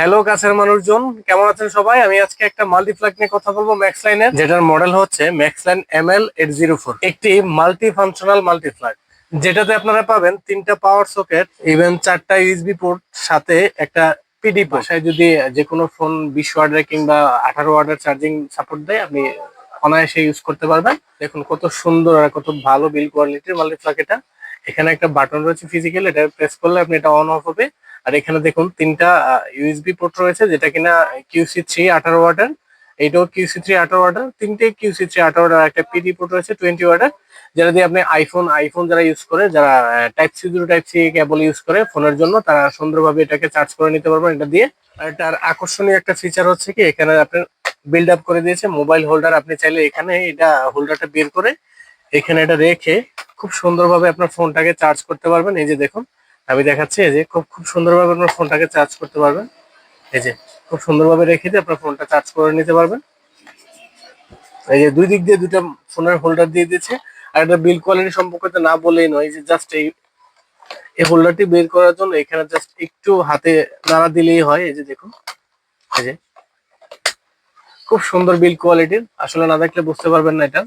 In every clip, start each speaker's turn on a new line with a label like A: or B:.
A: Hello, কাছের মানুষজন, কেমন আছেন সবাই? আমি আজকে একটা মাল্টিপ্লাগ নিয়ে কথা বলব ম্যাক্স লাইনের যেটার মডেল হচ্ছে max line M L eight zero four একটি মাল্টি ফাংশনাল মাল্টিপ্লাগ যেটাতে আপনারা পাবেন তিনটা পাওয়ার সকেট ইভেন চারটা ইউএসবি পোর্ট সাথে একটা পিডি বাসায় যদি যে কোনো ফোন বিশ ওয়ার্ডের কিংবা আঠারো ওয়ার্ডের চার্জিং সাপোর্ট দেয়, আপনি অনায়াসে ইউজ করতে পারবেন। দেখুন কত সুন্দর আর কত ভালো বিল কোয়ালিটির মাল্টিপ্লাগ এটা। এখানে একটা বাটন রয়েছে ফিজিক্যাল এটা প্রেস করলে আপনি এটা অন অফ হবে। আর এখানে দেখুন, তিনটা ইউএসবি পোর্ট রয়েছে, যেটা কিনা কিউসি থ্রি আঠারো ওয়াটার এইটাও কিউসি থ্রি আঠারো ওয়াটার তিনটে কিউসি থ্রি আঠারো ওয়াটার একটা পিডি পোর্ট রয়েছে টোয়েন্টি ওয়াটার যেটা দিয়ে আপনি আইফোন আইফোন যারা ইউজ করে, যারা টাইপ সি দুটো টাইপ সি কেবল ইউজ করে ফোনের জন্য, তারা সুন্দরভাবে এটাকে চার্জ করে নিতে পারবেন। এটা দিয়ে আর এটার আকর্ষণীয় একটা ফিচার হচ্ছে কি, এখানে আপনার বিল্ড আপ করে দিয়েছে মোবাইল হোল্ডার আপনি চাইলে এখানে এটা হোল্ডারটা বের করে এখানে এটা রেখে খুব সুন্দরভাবে আপনার ফোনটাকে চার্জ করতে পারবেন। এই যে দেখুন আমি দেখাচ্ছি, এই যে খুব খুব সুন্দরভাবে আপনার ফোনটাকে চার্জ করতে পারবেন। এই যে খুব সুন্দরভাবে রেখে দিয়ে আপনার ফোনটা চার্জ করে নিতে পারবেন। এই যে দুই দিক দিয়ে দুটা ফোনের হোল্ডার দিয়ে দিয়েছে। আর এটা বিল কোয়ালিটি সম্পর্কে না বলেই নয় যে জাস্ট এই এই হোল্ডারটি বের করার জন্য এখানে জাস্ট একটু হাতে নাড়া দিলেই হয়, এই যে দেখুন। এই যে খুব সুন্দর বিল কোয়ালিটির আসলে না দেখলে বুঝতে পারবেন না এটা।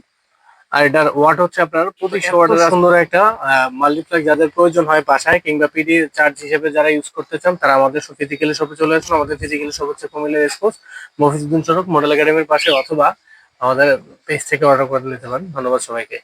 A: আর এটার ওয়াট হচ্ছে আপনার পঁচিশশো ওয়াটের সুন্দর একটা মাল্টিপ্লাগ যাদের প্রয়োজন হয় বাসায় কিংবা পিডি চার্জ হিসেবে যারা ইউজ করতে চান তারা আমাদের ফিজিক্যালি শপে চলে আসুন। আমাদের ফিজিক্যালি শপ হচ্ছে কুমিল্লা রেসকোর্স মফিজুদ্দিন সড়ক মডেল একাডেমির পাশে অথবা আমাদের পেজ থেকে অর্ডার করে নিতে পারেন। ধন্যবাদ সবাইকে।